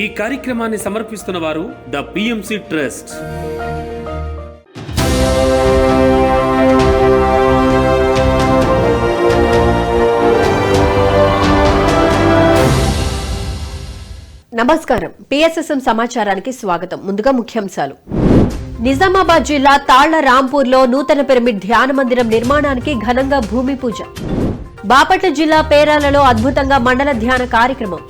ఈ కార్యక్రమాన్ని సమర్పిస్తున్న వారు ద పిఎంసి ట్రస్ట్. నమస్కారం. పిఎస్ఎస్ఎం సమాచారానికి స్వాగతం. ముందుగా ముఖ్యాంశాలు. నిజామాబాద్ జిల్లా తాళ్ళ రాంపూర్లో నూతన పిరమిడ్ ధ్యాన మందిరం నిర్మాణానికి ఘనంగా భూమి పూజ. బాపట్ల జిల్లా పేరాలలో అద్భుతంగా మండల ధ్యాన కార్యక్రమం.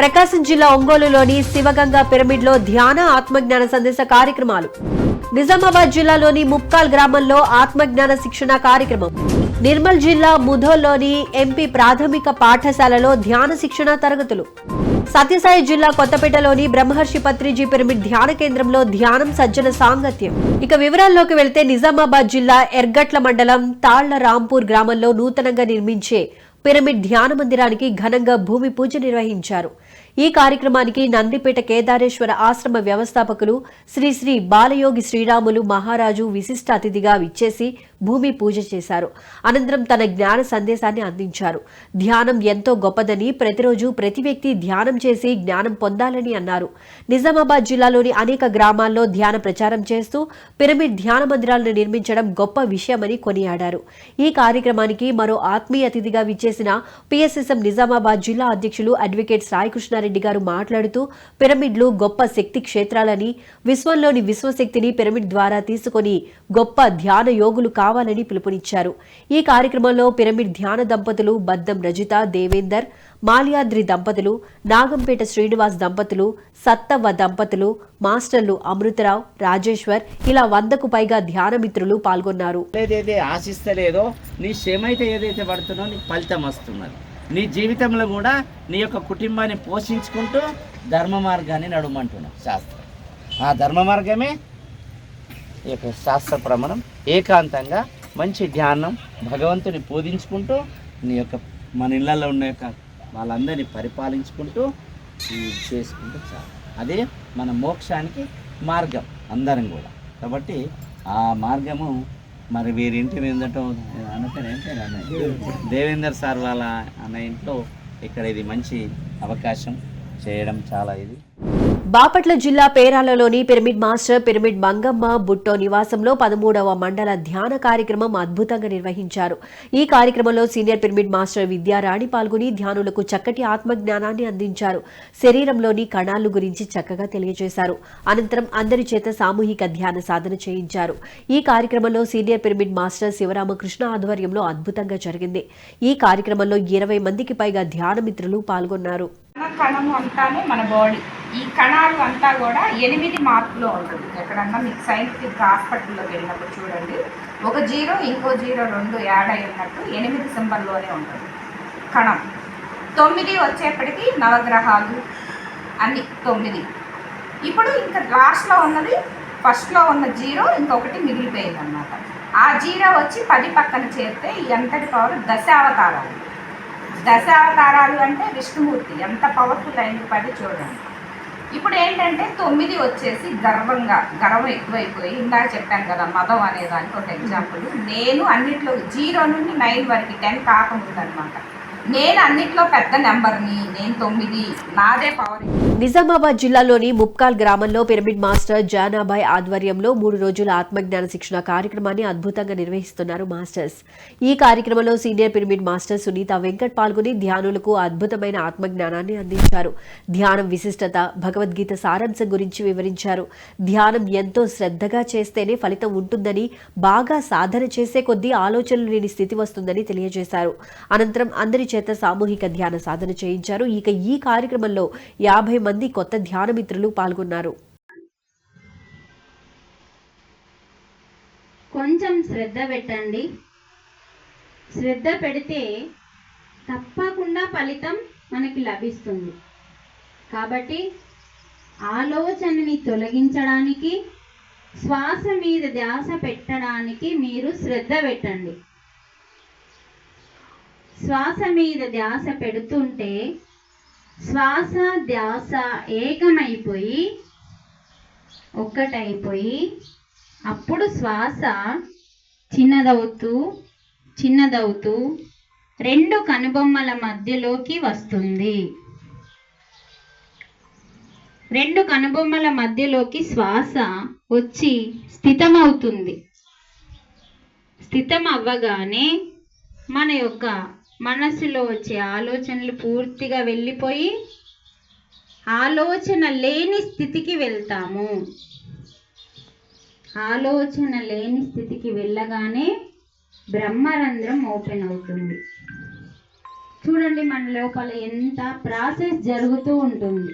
ప్రకాశం జిల్లా ఒంగోలులోని శివగంగా పిరమిడ్లో ధ్యాన ఆత్మజ్ఞాన సందేశ కార్యక్రమాలు. నిజామాబాద్ జిల్లాలోని ముప్కాల్ గ్రామంలో ఆత్మజ్ఞాన శిక్షణ కార్యక్రమం. నిర్మల్ జిల్లా ముధోల్లోని ఎంపీ ప్రాథమిక పాఠశాలలో ధ్యాన శిక్షణ తరగతులు. సత్యసాయి జిల్లా కొత్తపేటలోని బ్రహ్మర్షి పత్రిజీ పిరమిడ్ ధ్యాన కేంద్రంలో ధ్యానం సజ్జన సాంగత్యం. ఇక వివరాల్లోకి వెళ్తే నిజామాబాద్ జిల్లా ఎర్గట్ల మండలం తాళ్ళ రాంపూర్ గ్రామంలో నూతనంగా నిర్మించే పిరమిడ్ ధ్యాన మందిరానికి ఘనంగా భూమి పూజ నిర్వహించారు. ఈ కార్యక్రమానికి నందిపేట కేదారేశ్వర ఆశ్రమ వ్యవస్థాపకులు శ్రీ శ్రీ బాలయోగి శ్రీరాములు మహారాజు విశిష్ట అతిథిగా విచ్చేసి భూమి పూజ చేశారు. అనంతరం తన జ్ఞాన సందేశాన్ని అందించారు. ధ్యానం ఎంతో గొప్పదని ప్రతిరోజు ప్రతి వ్యక్తి ధ్యానం చేసి జ్ఞానం పొందాలని అన్నారు. నిజామాబాద్ జిల్లాలోని అనేక గ్రామాల్లో ధ్యాన ప్రచారం చేస్తూ పిరమిడ్ ధ్యాన మందిరాలను నిర్మించడం గొప్ప విషయమని కొనియాడారు. ఈ కార్యక్రమానికి మరో ఆత్మీయ అతిథిగా విచ్చేసిన పిఎస్ఎస్ఎం నిజామాబాద్ జిల్లా అధ్యక్షులు అడ్వకేట్ సాయికృష్ణారెడ్డి గారు మాట్లాడుతూ పిరమిడ్లు గొప్ప శక్తి క్షేత్రాలని విశ్వంలోని విశ్వశక్తిని పిరమిడ్ ద్వారా తీసుకొని గొప్ప ధ్యాన యోగులు రావాలని పిలుపునిచ్చారు. ఈ కార్యక్రమంలో పిరమిడ్ ధ్యాన దంపతులు బద్దం రజిత దేవేందర్ మాల్యాద్రి దంపతులు నాగంపేట శ్రీనివాస్ దంపతులు సత్తవ్వ దంపతులు మాస్టర్లు అమృతరావు రాజేశ్వర్ ఇలా వందకు పైగా ధ్యాన మిత్రులు పాల్గొన్నారు. ఏదైతే ఆశిస్తలేదో నీ శ్రమైతే ఏదైతే పడుతుందో నీ ఫలితం వస్తున్నది. నీ జీవితంలో కూడా నీ యొక్క కుటుంబాన్ని పోషించుకుంటూ ధర్మ మార్గాన్ని నడవమంటున్నాం శాస్త్రం. ఆ ధర్మ మార్గమే ఈ యొక్క శాస్త్ర ప్రమాణం ఏకాంతంగా మంచి ధ్యానం భగవంతుని పూజించుకుంటూ నీ యొక్క మన ఇళ్ళల్లో ఉన్న యొక్క వాళ్ళందరినీ పరిపాలించుకుంటూ చేసుకుంటూ చాలు. అదే మన మోక్షానికి మార్గం అందరం కూడా. కాబట్టి ఆ మార్గము మరి వీరింటి ఏంటంటే అనుకుని ఏంటంటే అన్నయ్య దేవేందర్ సార్ వాళ్ళ అన్న ఇంట్లో ఇక్కడ ఇది మంచి అవకాశం చేయడం చాలా ఇది. బాపట్ల జిల్లా పేరాలలోని pyramid master pyramid Mangamma Butto నివాసంలో పదమూడవ మండల ధ్యాన కార్యక్రమం అద్భుతంగా నిర్వహించారు. ఈ కార్యక్రమంలో సీనియర్ పిరమిడ్ మాస్టర్ విద్యారాణి పాల్గొని ధ్యానులకు చక్కటి ఆత్మజ్ఞానాన్ని అందించారు. శరీరంలోని కణాలు గురించి చక్కగా తెలియజేశారు. అనంతరం అందరి చేత సామూహిక ధ్యాన సాధన చేయించారు. ఈ కార్యక్రమంలో సీనియర్ పిరమిడ్ మాస్టర్ శివరామకృష్ణ ఆధ్వర్యంలో అద్భుతంగా జరిగింది. ఈ కార్యక్రమంలో ఇరవై మందికి పైగా ధ్యాన మిత్రులు పాల్గొన్నారు. కణము అంతానే మన బాడీ ఈ కణాలు అంతా కూడా ఎనిమిది మార్కులో ఉంటుంది. ఎక్కడన్నా మీకు సైంటిఫిక్ హాస్పిటల్లోకి వెళ్ళినప్పుడు చూడండి. ఒక జీరో ఇంకో జీరో రెండు యాడ్ అయి ఉన్నట్టు ఎనిమిది సింబల్లోనే ఉంటుంది. కణం. తొమ్మిది వచ్చేప్పటికి నవగ్రహాలు. అన్ని తొమ్మిది. ఇప్పుడు ఇంకా లాస్ట్లో ఉన్నది ఫస్ట్లో ఉన్న జీరో ఇంకొకటి మిగిలిపోయింది అనమాట ఆ జీరో వచ్చి పది పక్కన చేరితే ఈ అంతటి పవర్ దశావతారాలు. దశావతారాలు అంటే విష్ణుమూర్తి. ఎంత పవర్ఫుల్ అయింది పడి చూడండి. ఇప్పుడు ఏంటంటే తొమ్మిది వచ్చేసి గర్వంగా గర్వం ఎక్కువైపోయి ఇందాక చెప్పాను కదా మదం అనే దానికి ఒక ఎగ్జాంపుల్ నేను అన్నిట్లో జీరో నుండి నైన్ వరకు టెన్ కాకముందు అనమాట నేను అన్నిట్లో పెద్ద నెంబర్ని నేను తొమ్మిది నాదే పవర్ నిజామాబాద్ జిల్లాలోని ముప్కాల్ గ్రామంలో పిరమిడ్ మాస్టర్ జానాబాయ్ ఆధ్వర్యంలో మూడు రోజుల ఆత్మజ్ఞాన శిక్షణ కార్యక్రమాన్ని అద్భుతంగా నిర్వహిస్తున్నారు మాస్టర్స్. ఈ కార్యక్రమంలో senior pyramid master Sunitha Venkat పాల్గొని ధ్యానులకు అద్భుతమైన ఆత్మజ్ఞానాన్ని అందించారు. ధ్యానం విశిష్టత భగవద్గీత సారాంశం గురించి వివరించారు. ధ్యానం ఎంతో శ్రద్ధగా చేస్తేనే ఫలితం ఉంటుందని బాగా సాధన చేసే కొద్దీ ఆలోచనలు లేని స్థితి వస్తుందని తెలియజేశారు. అనంతరం అందరి చేత సామూహిక ధ్యాన సాధన చేయించారు. ఇక ఈ కార్యక్రమంలో యాభై మంది కొత్త ధ్యాన మిత్రులు పాల్గొన్నారు. కొంచెం శ్రద్ధ పెట్టండి. శ్రద్ధ పెడితే తప్పకుండా ఫలితం మనకి లభిస్తుంది. కాబట్టి ఆలోచనని తొలగించడానికి శ్వాస మీద ధ్యాస పెట్టడానికి మీరు శ్రద్ధ పెట్టండి. శ్వాస మీద ధ్యాస పెడుతుంటే శ్వాస ధ్యాస ఏకమైపోయి ఒక్కటైపోయి అప్పుడు శ్వాస చిన్నదవుతూ చిన్నదవుతూ రెండు కనుబొమ్మల మధ్యలోకి వస్తుంది. రెండు కనుబొమ్మల మధ్యలోకి శ్వాస వచ్చి స్థితమవుతుంది. స్థితం అవ్వగానే మన యొక్క మనసులో వచ్చే ఆలోచనలు పూర్తిగా వెళ్ళిపోయి ఆలోచన లేని స్థితికి వెళ్తాము. ఆలోచన లేని స్థితికి వెళ్ళగానే బ్రహ్మరంధ్రం ఓపెన్ అవుతుంది. చూడండి మన లోపల ఎంత ప్రాసెస్ జరుగుతూ ఉంటుంది.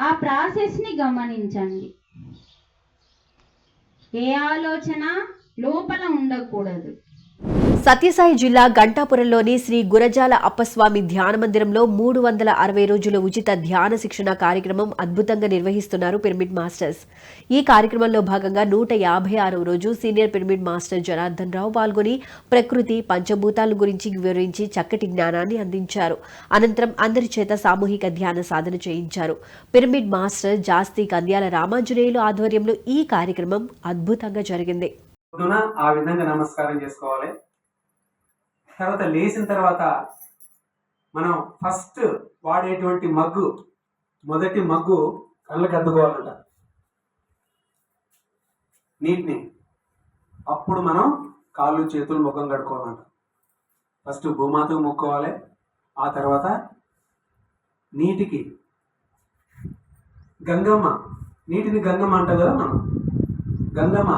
ఆ ప్రాసెస్ని గమనించండి. ఏ ఆలోచన లోపల ఉండకూడదు. సత్యసాయి జిల్లా గంటాపురంలోని శ్రీ గురజాల అప్పస్వామి ధ్యాన మందిరంలో మూడు వందల అరవై రోజుల ఉచిత ధ్యాన శిక్షణ కార్యక్రమం అద్భుతంగా నిర్వహిస్తున్నారు పిరమిడ్ మాస్టర్స్. ఈ కార్యక్రమంలో భాగంగా నూట యాభై ఆరవ రోజు senior pyramid master Janardhan Rao పాల్గొని ప్రకృతి పంచభూతాల గురించి వివరించి చక్కటి జ్ఞానాన్ని అందించారు. అనంతరం అందరి చేత సామూహిక ధ్యాన సాధన చేయించారు. పిరమిడ్ మాస్టర్ జాస్తి కంద్యాల రామాంజనేయులు ఆధ్వర్యంలో ఈ కార్యక్రమం అద్భుతంగా జరిగింది. ఆ విధంగా నమస్కారం చేసుకోవాలి. తర్వాత లేచిన తర్వాత మనం ఫస్ట్ వాడేటువంటి మగ్గు మొదటి మగ్గు కళ్ళకి అద్దుకోవాలంట. నీటిని అప్పుడు మనం కాళ్ళు చేతులు ముఖం కడుక్కోవాలంట. ఫస్ట్ భూమాతకు మొక్కోవాలి ఆ తర్వాత నీటికి గంగమ్మ నీటిని గంగమ్మ అంటాం కదా మనం. గంగమ్మ.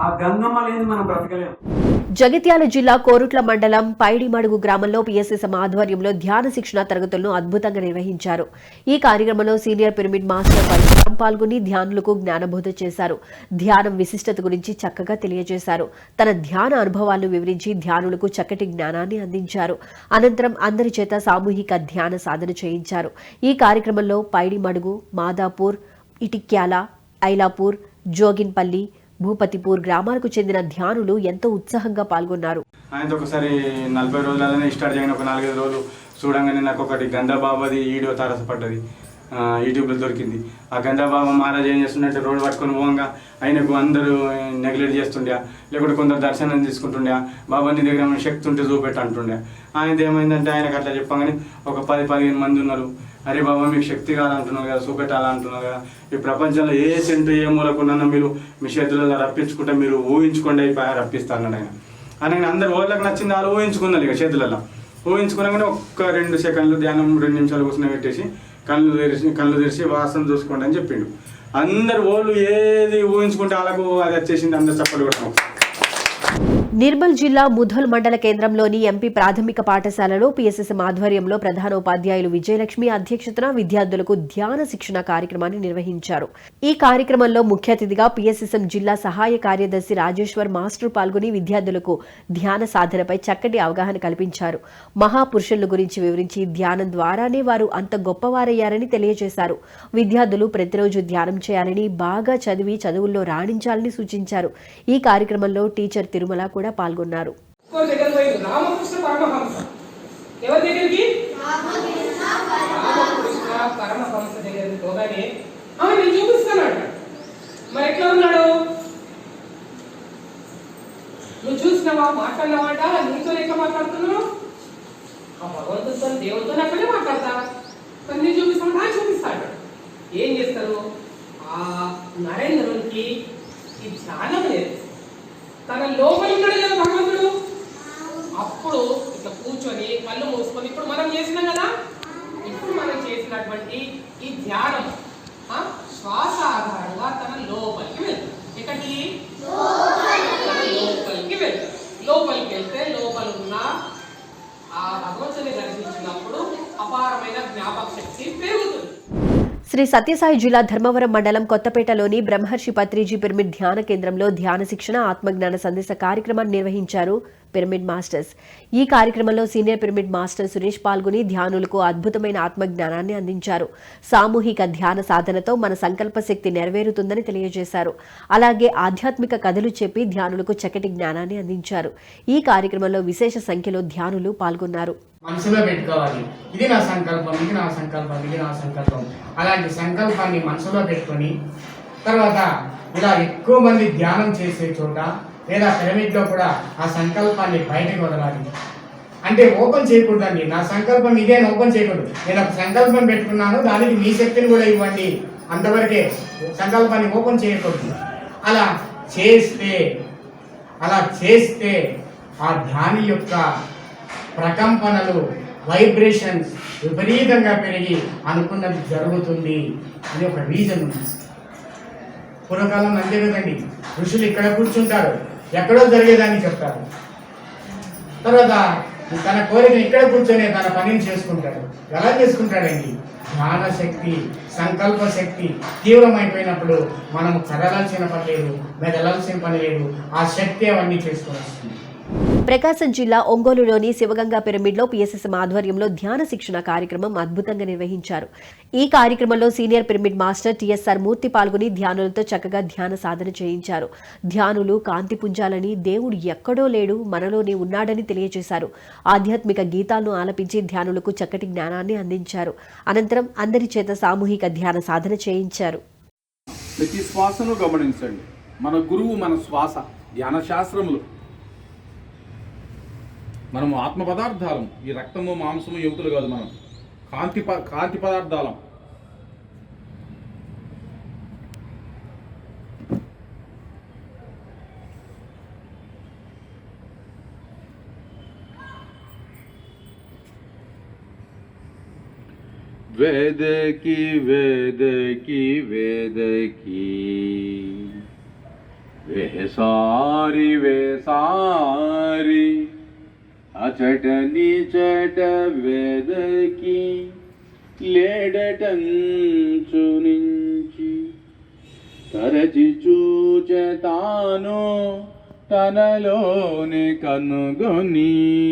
ఆ గంగమ్మ లేని మనం బ్రతకలేము జగిత్యాల జిల్లా కోరుట్ల మండలం పైడిమడుగు గ్రామంలో పిఎస్ఎస్ఎం ఆధ్వర్యంలో ధ్యాన శిక్షణ తరగతులను అద్భుతంగా నిర్వహించారు. ఈ కార్యక్రమంలో సీనియర్ పిరమిడ్ మాస్టర్ పరశురాం పాల్గొని ధ్యానులకు జ్ఞానబోధ చేశారు. ధ్యానం విశిష్టత గురించి చక్కగా తెలియజేశారు. తన ధ్యాన అనుభవాలను వివరించి ధ్యానులకు చక్కటి జ్ఞానాన్ని అందించారు. అనంతరం అందరి చేత సామూహిక ధ్యాన సాధన చేయించారు. ఈ కార్యక్రమంలో పైడిమడుగు మాదాపూర్ ఇటిక్యాల ఐలాపూర్ జోగిన్పల్లి భూపతిపూర్ గ్రామాలకు చెందిన ధ్యానులు ఎంతో ఉత్సాహంగా పాల్గొన్నారు. ఆయనతో ఒకసారి నలభై రోజులనే స్టార్ట్ చేయని ఒక నాలుగైదు రోజులు చూడంగానే నాకు ఒకటి గంధాబాబాది వీడియో తారసపడ్డది. యూట్యూబ్లో దొరికింది. ఆ గంధాబాబా మహారాజ్ ఏం చేస్తుండే రోడ్డు పట్టుకొని పోగా ఆయనకు అందరూ నెగ్లెక్ట్ చేస్తుండే. లేకుంటే కొందరు దర్శనం తీసుకుంటుండే. బాబా నీ దగ్గర శక్తి ఉంటే చూపెట్టు అంటుండే. ఆయనది ఏమైందంటే ఆయనకు అట్లా చెప్పగానే ఒక పది పదిహేను మంది ఉన్నారు. అరే బాబా మీకు శక్తి కావాలంటున్నారు కదా చూపెట్టాలంటున్నారు కదా. ఈ ప్రపంచంలో ఏ సెంటర్ ఏ మూలకున్నా మీరు మీ చేతులలో రప్పించుకుంటే మీరు ఊహించుకోండి అయిపోయా రప్పిస్తాను ఆయన. అని అందరు వాళ్ళకి నచ్చింది వాళ్ళు ఊహించుకున్నారు ఇక చేతులలో. ఊహించుకున్నాకనే ఒక్క రెండు సెకండ్లు ధ్యానం రెండు నిమిషాలు కూర్చుని పెట్టేసి కళ్ళు తెరిచి కళ్ళు తెరిచి వాసన చూసుకోండి అని చెప్పిండు. అందరు వాళ్ళు ఏది ఊహించుకుంటే వాళ్ళకు అది వచ్చేసింది అందరు చప్పలు కొట్టడం నిర్మల్ జిల్లా ముధోల్ మండల కేంద్రంలోని ఎంపీ ప్రాథమిక పాఠశాలలో పీఎస్ఎస్ఎం ఆధ్వర్యంలో ప్రధాన ఉపాధ్యాయులు విజయలక్ష్మి అధ్యక్షతన విద్యార్థులకు ధ్యాన శిక్షణ కార్యక్రమాన్ని నిర్వహించారు. ఈ కార్యక్రమంలో ముఖ్య అతిథిగా పీఎస్ఎస్ఎం జిల్లా సహాయ కార్యదర్శి రాజేశ్వర్ మాస్టర్ పాల్గొని విద్యార్థులకు ధ్యాన సాధనపై చక్కటి అవగాహన కల్పించారు. మహాపురుషుల గురించి వివరించి ధ్యానం ద్వారానే వారు అంత గొప్పవారయ్యారని తెలియజేశారు. విద్యార్థులు ప్రతిరోజు ధ్యానం చేయాలని బాగా చదివి చదువుల్లో రాణించాలని సూచించారు. ఈ కార్యక్రమంలో టీచర్ తిరుమల కూడా పాల్గొన్నారు. రామకృష్ణ పరమహంస. ఎవరి దగ్గరికి? రామకృష్ణ పరమహంస. దగ్గరికి పోగానే ఆ నేను చూపిస్తానంట మరి ఎట్లా ఉన్నాడు? నువ్వు చూసినావా? మాట్లాడినావాట? నీతో ఎట్లా మాట్లాడుతున్నావు? ఆ భగవంతుడితో దేవుడితో అక్కడే మాట్లాడతా. మరి నేను చూపిస్తాను ఆ చూపిస్తాడు. ఏం చేస్తారు? ఆ నరేంద్రునికి ఈ ధ్యానం లేదు. తన లోపల ఉన్నాడు కదా భగవంతుడు? అప్పుడు ఇట్లా కూర్చొని కళ్ళు మూసుకొని ఇప్పుడు మనం చేసినాం కదా? ఇప్పుడు మనం చేసినటువంటి ఈ ధ్యానం శ్వాస ఆధారంగా తన లోపలికి వెళ్తాం ఎక్కడికి? తన లోపలికి వెళ్తాం లోపలికి వెళ్తే లోపల ఉన్న ఆ భగవంతుని దర్శించినప్పుడు అపారమైన జ్ఞాపక శక్తి పెరుగుతుంది. శ్రీ సత్యసాయి జిల్లా ధర్మవరం మండలం కొత్తపేటలోని బ్రహ్మర్షి పత్రిజీ పిరమిడ్ ధ్యాన కేంద్రంలో ధ్యాన శిక్షణ ఆత్మజ్ఞాన సందేశ కార్యక్రమాన్ని నిర్వహించారు పిరమిడ్ మాస్టర్స్. ఈ కార్యక్రమంలో సీనియర్ పిరమిడ్ మాస్టర్ సురేష్ పాల్గొని ధ్యానులకు అద్భుతమైన ఆత్మజ్ఞానాన్ని అందించారు. సామూహిక ధ్యాన సాధనతో మన సంకల్ప శక్తి నెరవేరుతుందని తెలియజేశారు. అలాగే ఆధ్యాత్మిక కథలు చెప్పి ధ్యానులకు చక్కటి జ్ఞానాన్ని అందించారు. ఈ కార్యక్రమంలో విశేష సంఖ్యలో ధ్యానులు పాల్గొన్నారు. మనసులో పెట్టుకోవాలి. ఇది నా సంకల్పం ఇది నా సంకల్పం ఇది నా సంకల్పం. అలాంటి సంకల్పాన్ని మనసులో పెట్టుకొని తర్వాత ఇలా ఎక్కువ మంది ధ్యానం చేసే చోట లేదా పిరమిడ్లో కూడా ఆ సంకల్పాన్ని బయటకు వదలాలి. అంటే ఓపెన్ చేయకూడదండి. నా సంకల్పం ఇదే ఓపెన్ చేయకూడదు. నేను ఒక సంకల్పం పెట్టుకున్నాను దానికి మీ శక్తిని కూడా ఇవ్వండి. అంతవరకే సంకల్పాన్ని ఓపెన్ చేయకూడదు. అలా చేస్తే అలా చేస్తే ఆ ధ్యాని యొక్క ప్రకంపనలు వైబ్రేషన్స్ విపరీతంగా పెరిగి అనుకున్నది జరుగుతుంది అని ఒక రీజన్ ఉంది. పూర్వకాలం అంతే కదండి ఋషులు ఇక్కడ కూర్చుంటారు. ఎక్కడో జరిగేదాన్ని చెప్తారు. తర్వాత తన కోరిక ఇక్కడ కూర్చొని తన పనిని చేసుకుంటాడు. ఎలా చేసుకుంటాడండి? జ్ఞాన శక్తి సంకల్ప శక్తి తీవ్రమైపోయినప్పుడు మనం కదలాల్సిన పని లేదు మెదలాల్సిన పని లేదు. ఆ శక్తి అవన్నీ చేసుకొని వస్తుంది. ప్రకాశం జిల్లా ఒంగోలులోని శివగంగా పిరమిడ్లో పిఎస్ఎస్ఎం ఆధ్వర్యంలో ధ్యాన శిక్షణ కార్యక్రమం అద్భుతంగా నిర్వహించారు. ఈ కార్యక్రమంలో senior pyramid master TSR Murthy పాల్గొని ధ్యానులతో చక్కగా ధ్యాన సాధన చేయించారు. ధ్యానులు కాంతి పుంజాలని దేవుడు ఎక్కడో లేడు మనలోనే ఉన్నాడని తెలియజేశారు ఆధ్యాత్మిక గీతాలను ఆలపించి ధ్యానులకు చక్కటి జ్ఞానాన్ని అందించారు. అనంతరం అందరి చేత సామూహిక ధ్యాన సాధన చేయించారు. ప్రతి శ్వాసను గమనించండి. మన గురువు మన శ్వాస ధ్యాన శాస్త్రములు మనము ఆత్మ పదార్థాలం ఈ రక్తము మాంసము యువతులు కాదు మనం. కాంతి కాంతి పదార్థాలం. వేదకి వేదకి వేదకి. వేసారి వేసారి. అచట నిచట వెదకి లేడటంచు నుంచి తరచి చూచతాను తనలోని కనుగొని.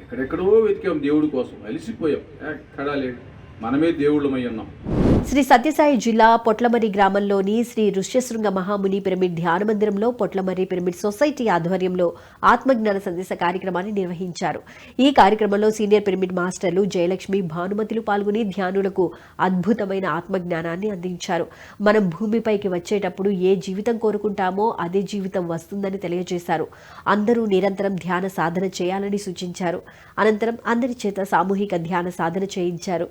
ఎక్కడెక్కడో వెతికాం దేవుడి కోసం అలిసిపోయాం. ఎక్కడా లేడు. మనమే దేవుళ్ళమై ఉన్నాం. శ్రీ సత్యసాయి జిల్లా పొట్లమరి గ్రామంలోని శ్రీ ఋష్యశృంగ మహాముని పిరమిడ్ ధ్యాన మందిరంలో పొట్లమర్రి పిరమిడ్ సొసైటీ ఆధ్వర్యంలో ఆత్మజ్ఞాన సందేశ కార్యక్రమాన్ని నిర్వహించారు. ఈ కార్యక్రమంలో సీనియర్ పిరమిడ్ మాస్టర్లు జయలక్ష్మి భానుమతులు పాల్గొని ధ్యానులకు అద్భుతమైన ఆత్మజ్ఞానాన్ని అందించారు. మనం భూమిపైకి వచ్చేటప్పుడు ఏ జీవితం కోరుకుంటామో అదే జీవితం వస్తుందని తెలియజేశారు. అందరూ నిరంతరం ధ్యాన సాధన చేయాలని సూచించారు. అనంతరం అందరి చేత సామూహిక ధ్యాన సాధన చేయించారు.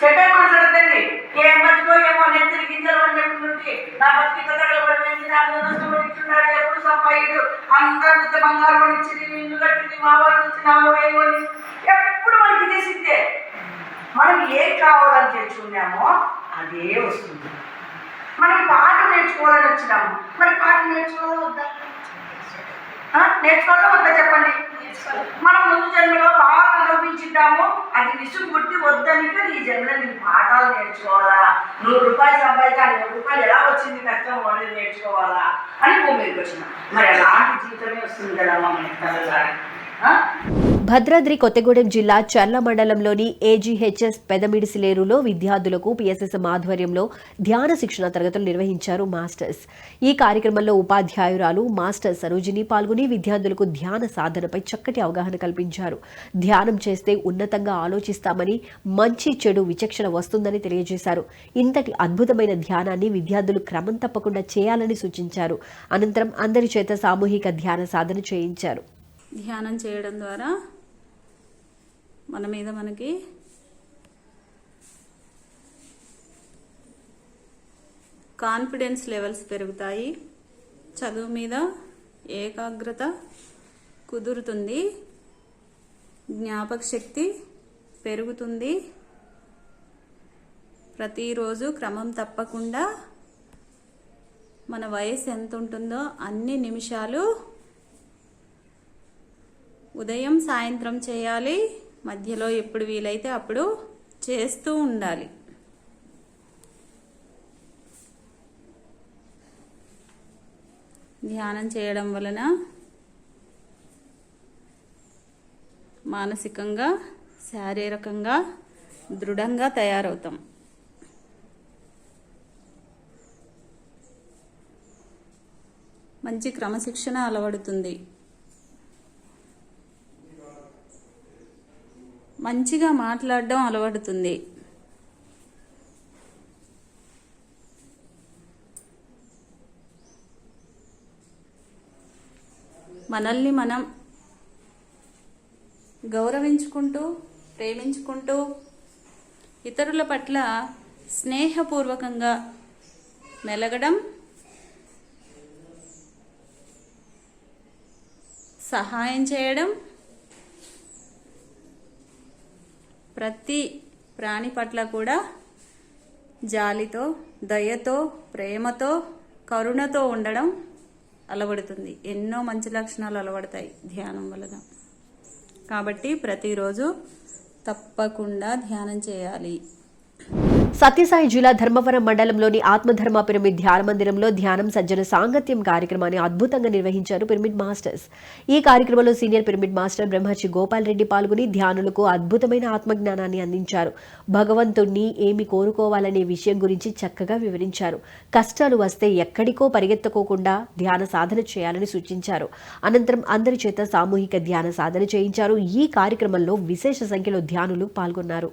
చెప్పే మాట్లాడదండి ఏం బతికో ఏమో నెత్తిరి గింజలు అని చెప్తుంటే నా బతికి తగలబడి నా ఇస్తున్నాడు ఎప్పుడు సంపాయుడు. అందరూ చూస్తే బంగారం కొనిచ్చింది ఇల్లు కట్టింది మా వాళ్ళు చూస్తే నా వేలు ఎప్పుడు మనకి తెలిసిందే మనం ఏం కావాలని తెచ్చుకున్నామో అదే వస్తుంది. మనం పాట నేర్చుకోవాలని వచ్చినాము. మరి పాట నేర్చుకోవాలా వద్దా? నేర్చుకోవాలో నేర్చుకోవాలా వద్దా చెప్పండి? మనం ముందు జన్మలో బాగా అనుభవించుంటాము అది విసుగు పుట్టి వద్దని ఈ జన్మలో నేను పాఠాలు నేర్చుకోవాలా? నూరు రూపాయలు సంపాదించి ఆ నూరు రూపాయలు ఎలా వచ్చింది కష్టం వాళ్ళు నేర్చుకోవాలా? అని భూమి మీదకి వచ్చిన. మరి అలాంటి జీవితమే వస్తుంది కదా మన తల్లి భద్రాద్రి కొత్తగూడెం జిల్లా చర్ల మండలంలోని ఏజీహెచ్ఎస్ పెదమిడిసిలేరులో విద్యార్థులకు పిఎస్ఎస్ఎం ఆధ్వర్యంలో ధ్యాన శిక్షణ తరగతులు నిర్వహించారు మాస్టర్స్. ఈ కార్యక్రమంలో ఉపాధ్యాయురాలు మాస్టర్ సరోజిని పాల్గొని విద్యార్థులకు ధ్యాన సాధనపై చక్కటి అవగాహన కల్పించారు. ధ్యానం చేస్తే ఉన్నతంగా ఆలోచిస్తామని మంచి చెడు విచక్షణ వస్తుందని తెలియజేశారు. ఇంతటి అద్భుతమైన ధ్యానాన్ని విద్యార్థులు క్రమం తప్పకుండా చేయాలని సూచించారు. అనంతరం అందరి చేత సామూహిక ధ్యాన సాధన చేయించారు. ధ్యానం చేయడం ద్వారా మన మీద మనకి కాన్ఫిడెన్స్ లెవెల్స్ పెరుగుతాయి. చదువు మీద ఏకాగ్రత కుదురుతుంది. జ్ఞాపక శక్తి పెరుగుతుంది. ప్రతిరోజు క్రమం తప్పకుండా మన వయసు ఎంత ఉంటుందో అన్ని నిమిషాలు ఉదయం సాయంత్రం చేయాలి మధ్యలో ఎప్పుడు వీలైతే అప్పుడు చేస్తూ ఉండాలి. ధ్యానం చేయడం వలన మానసికంగా శారీరకంగా దృఢంగా తయారవుతాం. మంచి క్రమశిక్షణ అలవడుతుంది. మంచిగా మాట్లాడడం అలవడుతుంది మనల్ని మనం గౌరవించుకుంటూ ప్రేమించుకుంటూ ఇతరుల పట్ల స్నేహపూర్వకంగా మెలగడం సహాయం చేయడం ప్రతి ప్రాణి పట్ల కూడా జాలితో దయతో ప్రేమతో కరుణతో ఉండడం అలవడుతుంది. ఎన్నో మంచి లక్షణాలు అలవడతాయి ధ్యానం వలన. కాబట్టి ప్రతిరోజు తప్పకుండా ధ్యానం చేయాలి. సత్యసాయి జిల్లా ధర్మవరం మండలంలోని ఆత్మధర్మ పిరమిడ్ ధ్యాన మందిరంలో ధ్యానం సజ్జన సాంగత్యం కార్యక్రమాన్ని అద్భుతంగా నిర్వహించారు పిరమిడ్ మాస్టర్స్. ఈ కార్యక్రమంలో సీనియర్ పిరమిడ్ మాస్టర్ బ్రహ్మర్షి గోపాల్ రెడ్డి పాల్గొని ధ్యానులకు అద్భుతమైన ఆత్మజ్ఞానాన్ని అందించారు. భగవంతుణ్ణి ఏమి కోరుకోవాలనే విషయం గురించి చక్కగా వివరించారు. కష్టాలు వస్తే ఎక్కడికో పరిగెత్తుకోకుండా ధ్యాన సాధన చేయాలని సూచించారు. అనంతరం అందరి చేత సామూహిక ధ్యాన సాధన చేయించారు. ఈ కార్యక్రమంలో విశేష సంఖ్యలో ధ్యానులు పాల్గొన్నారు.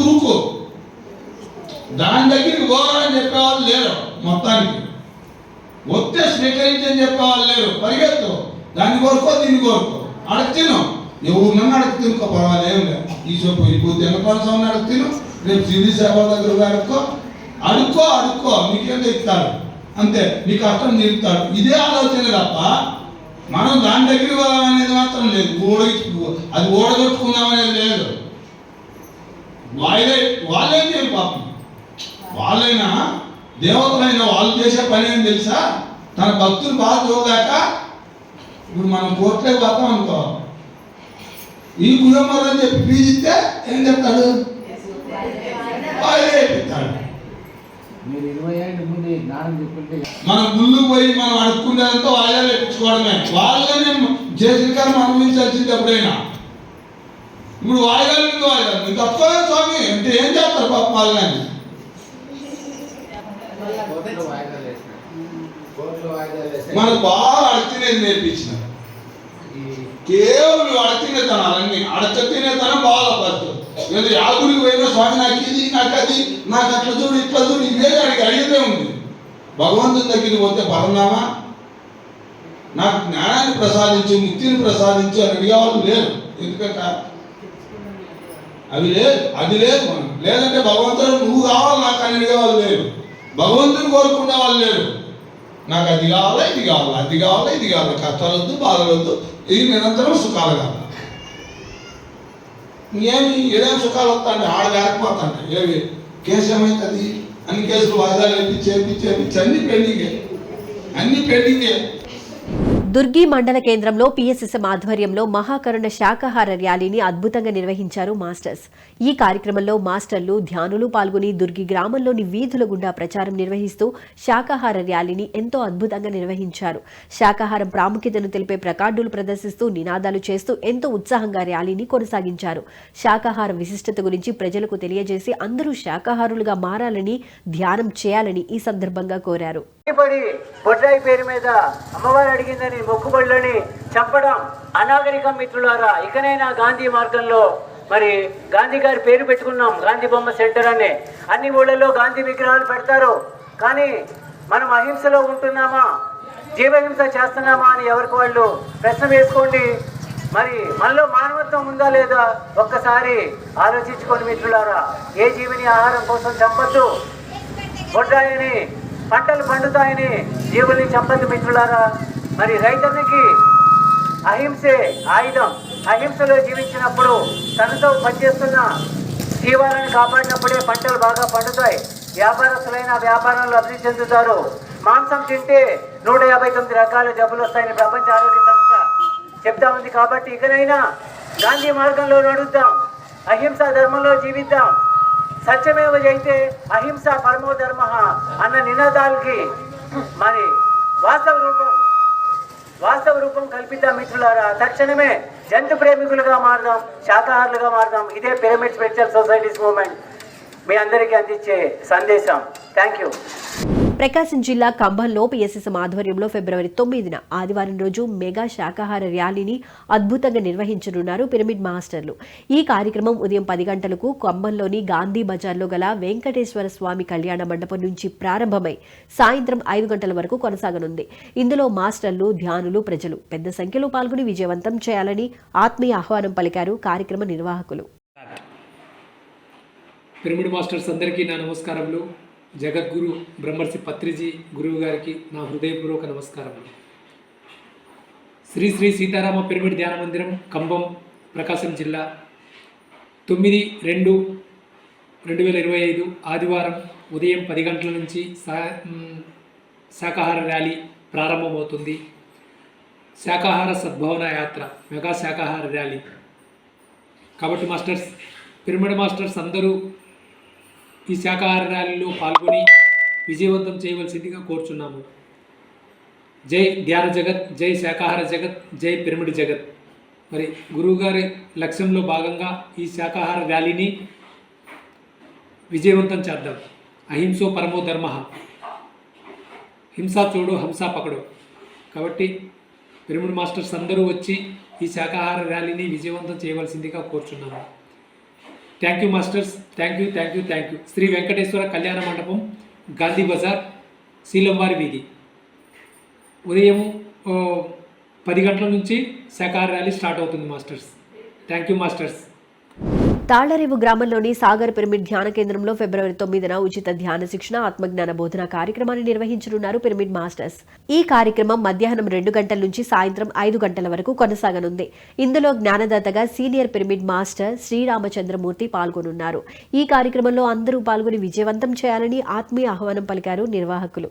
చేసిన దాని ఊరుకో దాని దగ్గరికి పోవాలని చెప్పేవాళ్ళు లేరు మొత్తానికి. వస్తే స్వీకరించని చెప్పేవాళ్ళు లేరు పరిగెత్తు. దాన్ని కోరుకో దీన్ని కోరుకో. అడగ తిను. ఎవరు నన్ను అడగ తినుకో పర్వాలేదు లేదు. ఈ సోపు ఇప్పుడు తినపన అడగ తిను. రేపు సిద్ధి సేవ దగ్గర అడుక్కో. అడుక్కో అడుక్కో. నీకేందో ఇస్తాడు. అంతే. నీ కష్టం తీరుతాడు. ఇదే ఆలోచన తప్ప మనం దాని దగ్గరికి పోవాలనేది మాత్రం లేదు. ఓడ అది ఓడగొట్టుకుందామనేది లేదు. వాళ్ళే వాళ్ళేం చేయాలి పాపం. వాళ్ళైనా దేవతలైన వాళ్ళు చేసే పని ఏం తెలుసా? తన భక్తులు బాగా చూడలేక ఇప్పుడు మనం కోర్టులోకి పోతాం అనుకో. ఈ గుణమని అని చెప్పి పీజిస్తే ఏం చెప్తాడు? వాళ్ళే మనం గుళ్ళు పోయి మనం అడుక్కునేదంతా వాళ్ళే లేపించుకోవడమే. వాళ్ళనే చేసిన కర్మ అనుభవించాల్సింది ఎప్పుడైనా. ఇప్పుడు వాయిదాలు ముందు వాయిదాలు? మీరు తప్పుకోలేదు స్వామి. అంటే ఏం చేస్తారు పాప వాళ్ళని? మనకు బాగా అడతినేది నేర్పించిన కేవలం అడతినేతనాలన్నీ అడచతినేతనం బాగా పడుతుంది ఏదో యాగుడికి పోయినా స్వామి నాకు ఇది నాకు అది నాకు అట్లా చూడు ఇట్లా చూడు ఇవే అడిగి అడిగితే ఉంది. భగవంతుని దగ్గరికి పోతే పరనామా నాకు జ్ఞానాన్ని ప్రసాదించు ముక్తిని ప్రసాదించు అని అడిగేవాళ్ళు లేరు. ఎందుకంటే అవి లేదు అది లేదు మనం. లేదంటే భగవంతుడు నువ్వు కావాలి నాకు అని అడిగేవాళ్ళు లేరు భగవంతుని కోరుకునే వాళ్ళు లేరు. నాకు అది కావాలా ఇది కావాలా అది కావాలా ఇది కావాలా. కష్టాలు వద్దు బాధలు వద్దు ఇది నిరంతరం సుఖాలు కావాలి ఏమి ఏడేం సుఖాలు వస్తాండి ఆడ వేరకపోతాంటే ఏమి కేసు ఏమవుతుంది అన్ని కేసులు వాయిదాలు వేపించి చేపించి అన్ని పెండింగే. అన్ని పెండింగే. దుర్గి మండల కేంద్రంలో పిఎస్ఎస్ఎం ఆధ్వర్యంలో మహాకరుణ శాకాహార ర్యాలీని అద్భుతంగా నిర్వహించారు మాస్టర్స్. ఈ కార్యక్రమంలో మాస్టర్లు ధ్యానులు పాల్గొని దుర్గి గ్రామంలోని వీధుల గుండా ప్రచారం నిర్వహిస్తూ శాకాహార ర్యాలీని ఎంతో అద్భుతంగా నిర్వహించారు. శాకాహారం ప్రాముఖ్యతను తెలిపే ప్రకార్డులు ప్రదర్శిస్తూ నినాదాలు చేస్తూ ఎంతో ఉత్సాహంగా ర్యాలీని కొనసాగించారు. శాకాహార విశిష్టత గురించి ప్రజలకు తెలియజేసి అందరూ శాకాహారులుగా మారాలని ధ్యానం చేయాలని ఈ సందర్భంగా కోరారు. పేరు మీద అమ్మవారు అడిగిందని మొక్కుబడులని చంపడం అనాగరికం మిత్రులారా. ఇకనైనా గాంధీ మార్గంలో మరి గాంధీ గారి పేరు పెట్టుకున్నాం గాంధీ బొమ్మ సెంటర్ అని. అన్ని ఊళ్ళలో గాంధీ విగ్రహాలు పెడతారు. కానీ మనం అహింసలో ఉంటున్నామా? జీవహింస చేస్తున్నామా అని ఎవరికి వాళ్ళు ప్రశ్న వేసుకోండి. మరి మనలో మానవత్వం ఉందా లేదా? ఒక్కసారి ఆలోచించుకోండి మిత్రులారా. ఏ జీవిని ఆహారం కోసం చంపద్దు? బొడ్రాయిని పంటలు పండుతాయని జీవుల్ని చంపద్దు మిత్రులారా. మరి రైతన్నికి అహింసే ఆయుధం అహింసలో జీవించినప్పుడు తనతో పనిచేస్తున్న జీవాలను కాపాడినప్పుడే పంటలు బాగా పండుతాయి. వ్యాపారస్తులైన వ్యాపారంలో అభివృద్ధి చెందుతారు. మాంసం తింటే నూట యాభై తొమ్మిది రకాల జబ్బులు వస్తాయని ప్రపంచ ఆరోగ్య సంస్థ చెప్తా ఉంది కాబట్టి ఇకనైనా గాంధీ మార్గంలో నడుద్దాం. అహింసా ధర్మంలో జీవిద్దాం. సత్యమేవ జైతే అహింస పరమో ధర్మ అన్న నినాదాలకి మరి వాస్తవ రూపం వాస్తవ రూపం కల్పిద్దాం మిత్రులారా. తక్షణమే జంతు ప్రేమికులుగా మారదాం శాకాహారులుగా మారదాం. ఇదే పిరమిడ్ స్పెషల్ సొసైటీస్ మూమెంట్ మీ అందరికీ అందించే సందేశం. థ్యాంక్ యూ ప్రకాశం జిల్లా కంభంలో పిఎస్ఎస్ఎం ఆధ్వర్యంలో ఫిబ్రవరి తొమ్మిదిన ఆదివారం రోజు మెగా శాకాహార ర్యాలీని అద్భుతంగా నిర్వహించనున్నారు పిరమిడ్ మాస్టర్లు. ఈ కార్యక్రమం ఉదయం పది గంటలకు కంభంలోని గాంధీ బజార్లో గల వెంకటేశ్వర స్వామి కళ్యాణ మండపం నుంచి ప్రారంభమై సాయంత్రం ఐదు గంటల వరకు కొనసాగనుంది. ఇందులో మాస్టర్లు ధ్యానులు ప్రజలు పెద్ద సంఖ్యలో పాల్గొని విజయవంతం చేయాలని ఆత్మీయ ఆహ్వానం పలికారు కార్యక్రమ నిర్వాహకులు. పిరమిడ్ మాస్టర్స్ అందరికీ నా నమస్కారములు. జగద్గురు బ్రహ్మర్షి పత్రిజీ గురువు గారికి నా హృదయపూర్వక నమస్కారములు. శ్రీ శ్రీ సీతారామ పిరమిడ్ ధ్యాన మందిరం కంబం ప్రకాశం జిల్లా. తొమ్మిది రెండు రెండు వేల ఇరవై ఐదు ఆదివారం ఉదయం పది గంటల నుంచి సా శాకాహార ర్యాలీ ప్రారంభమవుతుంది. శాకాహార సద్భావన యాత్ర మెగా శాకాహార ర్యాలీ. కాబట్టి మాస్టర్స్ పిరమిడ్ మాస్టర్స్ అందరూ ఈ శాకాహార ర్యాలీలో పాల్గొని విజయవంతం చేయవలసిందిగా కోరుచున్నాము. జై ధ్యాన జగత్ జై శాకాహార జగత్ జై పిరమిడ్ జగత్. మరి గురువుగారి లక్ష్యంలో భాగంగా ఈ శాకాహార ర్యాలీని విజయవంతం చేద్దాం. అహింసో పరమో ధర్మ. హింసా చూడు హంస పకడు. కాబట్టి పిరమిడ్ మాస్టర్స్ అందరూ వచ్చి ఈ శాకాహార ర్యాలీని విజయవంతం చేయవలసిందిగా కోరుచున్నాము. Thank you masters thank you thank you thank you Shri Venkateswara Kalyana Mandapam Gandhi Bazar శీలంవారి వీధి ఉదయం పది గంటల నుంచి శాకాహార ర్యాలీ స్టార్ట్ అవుతుంది masters thank you masters Tallarevu గ్రామంలోని సాగర్ పిరమిడ్ ధ్యాన కేంద్రంలో ఫిబ్రవరి తొమ్మిదిన ఉచిత ధ్యాన శిక్షణ ఆత్మజ్ఞాన బోధన కార్యక్రమాన్ని నిర్వహించనున్నారు పిరమిడ్ మాస్టర్స్. ఈ కార్యక్రమం మధ్యాహ్నం రెండు గంటల నుంచి సాయంత్రం ఐదు గంటల వరకు కొనసాగనుంది. ఇందులో జ్ఞానదాతగా సీనియర్ పిరమిడ్ మాస్టర్ శ్రీరామచంద్రమూర్తి పాల్గొనున్నారు. ఈ కార్యక్రమంలో అందరూ పాల్గొని విజయవంతం చేయాలని ఆత్మీయ ఆహ్వానం పలికారు నిర్వాహకులు.